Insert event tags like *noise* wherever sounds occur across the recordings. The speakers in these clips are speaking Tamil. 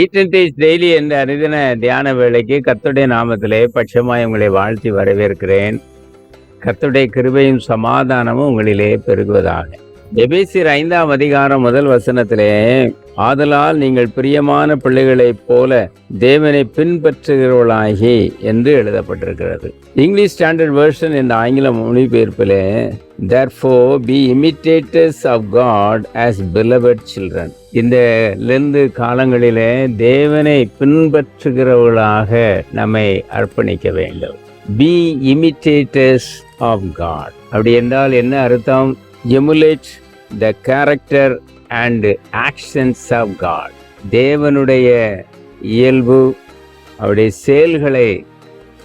ஈட்டன் டெய்லி என்ற அரிதின தியான வேலைக்கு கத்துடைய நாமத்திலே பட்சமாய் உங்களை வாழ்த்தி வரவேற்கிறேன். கத்துடைய கிருபையும் சமாதானமும் உங்களிலே பெருகுவதாக. எபேசியர் ஐந்தாம் அதிகாரம் முதல் வசனத்திலே ஆதலால் நீங்கள் பிரியமான பிள்ளைகளைப் போல தேவனை பின்பற்றுகிறவளாகி என்று எழுதப்பட்டிருக்கிறது. இங்கிலீஷ் ஸ்டாண்டர்ட் வேர்ஷன் என்ற ஆங்கில மொழிபெயர்ப்பிலே therefore be imitators of God as beloved children இந்த லெந்து காலங்களிலே தேவனை பின்பற்றுகிறவர்களாக நம்மை அர்ப்பணிக்க வேண்டும். பி இமிட்டேட்டர்ஸ் ஆஃப் காட் அப்படி என்றால் என்ன அர்த்தம்? Emulate the character and actions of God தேவனுடைய இயல்பு அவருடைய செயல்களை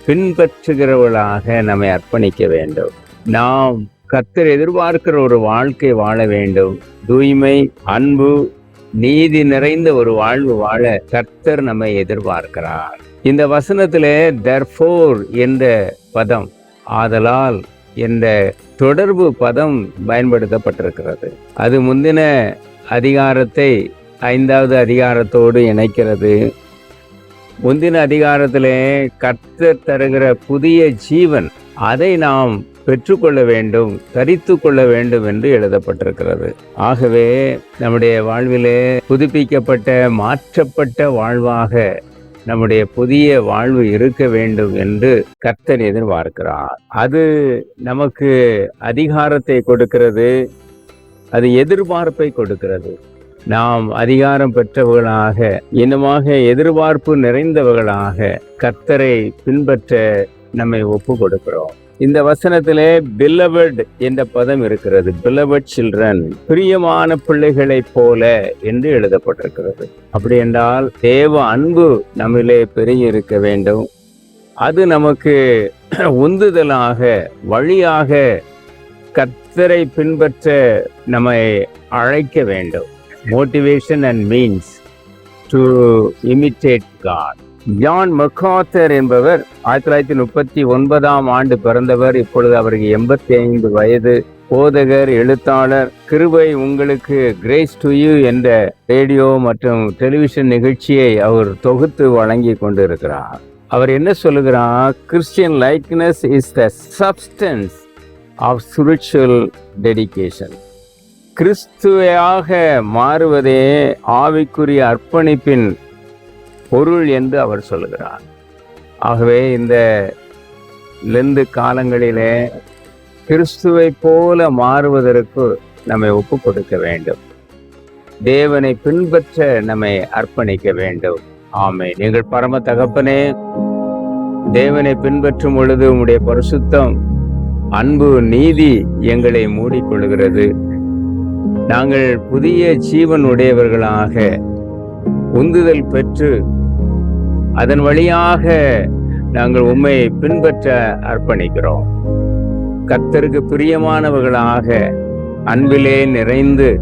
பின்பற்றுகிறவர்களாக நம்மை அர்ப்பணிக்க வேண்டும். நாம் கர்த்தர் எதிர்பார்க்கிற ஒரு வாழ்க்கை வாழ வேண்டும். தூய்மை அன்பு நீதி நிறைந்த ஒரு வாழ்வு வாழ கர்த்தர் நம்மை எதிர்பார்க்கிறார். இந்த வசனத்திலே தர்ஃபோர் என்ற பதம் ஆதலால் என்ற தொடர்பு பதம் பயன்படுத்தப்பட்டிருக்கிறது. அது முந்தின அதிகாரத்தை ஐந்தாவது அதிகாரத்தோடு இணைக்கிறது. முந்தின அதிகாரத்திலே கர்த்தர் தருகிற புதிய ஜீவன் அதை நாம் பெற்றுக்கொள்ள வேண்டும் தரித்து கொள்ள வேண்டும் என்று எழுதப்பட்டிருக்கிறது. ஆகவே நம்முடைய வாழ்விலே புதுப்பிக்கப்பட்ட மாற்றப்பட்ட வாழ்வாக நம்முடைய புதிய வாழ்வு இருக்க வேண்டும் என்று கர்த்தர் எதிர்பார்க்கிறார். அது நமக்கு அதிகாரத்தை கொடுக்கிறது. அது எதிர்பார்ப்பை கொடுக்கிறது. நாம் அதிகாரம் பெற்றவர்களாக இனமாக எதிர்பார்ப்பு நிறைந்தவர்களாக கர்த்தரை பின்பற்ற நம்மை ஒப்பு கொடுக்கிறோம் இந்த வசனத்திலே பில்லவர்ட் என்ற பதம் இருக்கிறது. பில்லவர்ட் சில்ட்ரன் பிரியமான பிள்ளைகளைப் போல என்று எழுதப்பட்டிருக்கிறது. அப்படி என்றால் தேவ அன்பு நம்மிலே பெருகி இருக்க வேண்டும். அது நமக்கு *clears throat* உந்துதலாக வழியாக கத்தரை பின்பற்ற நம்மை அழைக்க வேண்டும். Motivation and means to imitate God John MacArthur என்பவர் ஆயிரத்தி தொள்ளாயிரத்தி முப்பத்தி ஒன்பதாம் ஆண்டு பிறந்தவர். இப்பொழுது அவருக்கு எண்பத்தி ஐந்து வயது. போதகர் எழுத்தாளர் கிருபை உங்களுக்கு கிரேஸ் டு யூ என்ற ரேடியோ மற்றும் டெலிவிஷன் நிகழ்ச்சியை அவர் தொகுத்து வழங்கி கொண்டிருக்கிறார். அவர் என்ன சொல்லுகிறார்? Christian likeness is the substance of spiritual dedication கிறிஸ்துவையாக மாறுவதே ஆவிக்குரிய அர்ப்பணிப்பின் பொருள் என்று அவர் சொல்லுகிறார். ஆகவே இந்த லெந்து காலங்களிலே கிறிஸ்துவை போல மாறுவதற்கு நம்மை ஒப்பு கொடுக்க வேண்டும். தேவனை பின்பற்ற நம்மை அர்ப்பணிக்க வேண்டும். ஆமை நீங்கள் பரம தகப்பனே தேவனை பின்பற்றும் பொழுது உம்முடைய பரிசுத்தம் அன்பு நீதி எங்களை மூடிக்கொள்கிறது. நாங்கள் புதிய ஜீவன் உடையவர்களாக உந்துதல் பெற்று அதன் வழியாக நாங்கள் உண்மை பின்பற்ற அர்ப்பணிக்கிறோம். கத்தருக்கு பிரியமானவர்களாக அன்பிலே நிறைந்து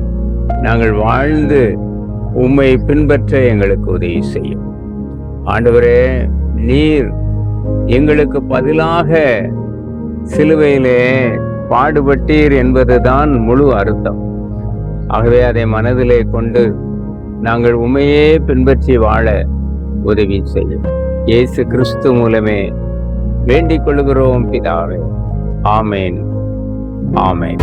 நாங்கள் வாழ்ந்து உம்மை பின்பற்ற எங்களுக்கு உதவி செய்யும். ஆண்டவரே நீர் எங்களுக்கு பதிலாக சிலுவையிலே பாடுபட்டீர் என்பதுதான் முழு அர்த்தம். ஆகவே அதை மனதிலே கொண்டு நாங்கள் உண்மையே பின்பற்றி வாழ உதவி செய்யும். இயேசு கிறிஸ்து மூலமே வேண்டிக் கொள்கிறோம் பிதாவே. ஆமேன். ஆமேன்.